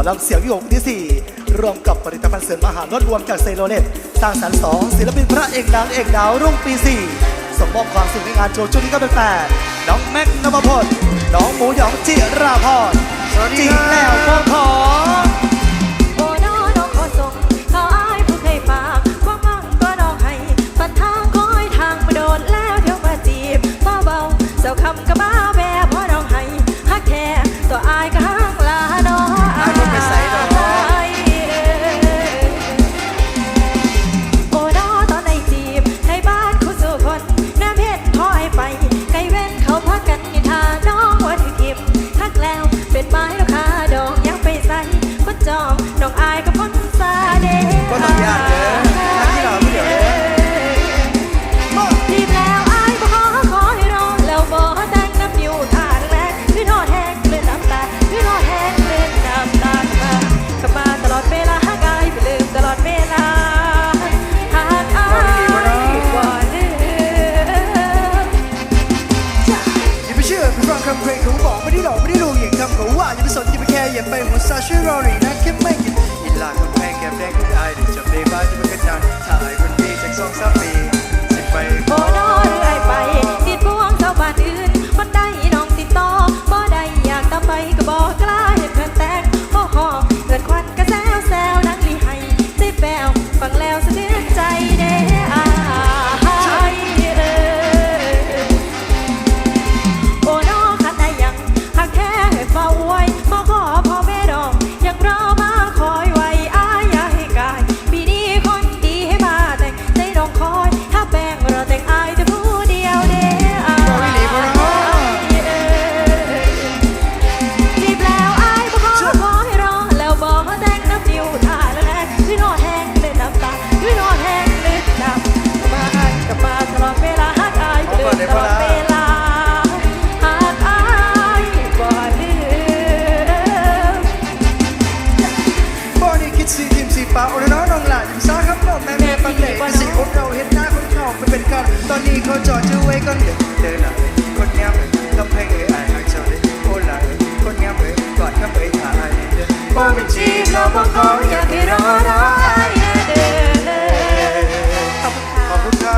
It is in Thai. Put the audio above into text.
อลำเสียงวิหกที่สี่รวมกับผลิตภัณฑ์เสริมอหารลดรวมจากเซโลเน็ตสร้างสรรค์สองศิลปินพระเอกนางเอกดาวรุ่งปีสี่สมมอบความสุขในงานโชว์ชุดนี้ก็เป็นแปดน้องแม็กนภพลน้องหมูหยองจิราพรจริงแล้วพบ อย่าไปสนอย่าไปแคร์อย่าไปหัวซาช่วยเราหน่อยนะแค่ไม่กินอีลาคนแพงแก้มแดงที่อายดิจับเดบ้าที่มันกระจานถ่ายคนดีจากสองสามปี สีอิ่มสีฟ้าโอ้น้องนองหล่าอิ่มซ่าครับน้อแม่แม่ปังเด็กสีอบเราเห็นหน้าคนเขาไม่เป็นกันตอนนี้เขาจอดชื่อไว้ก่อนเด็ก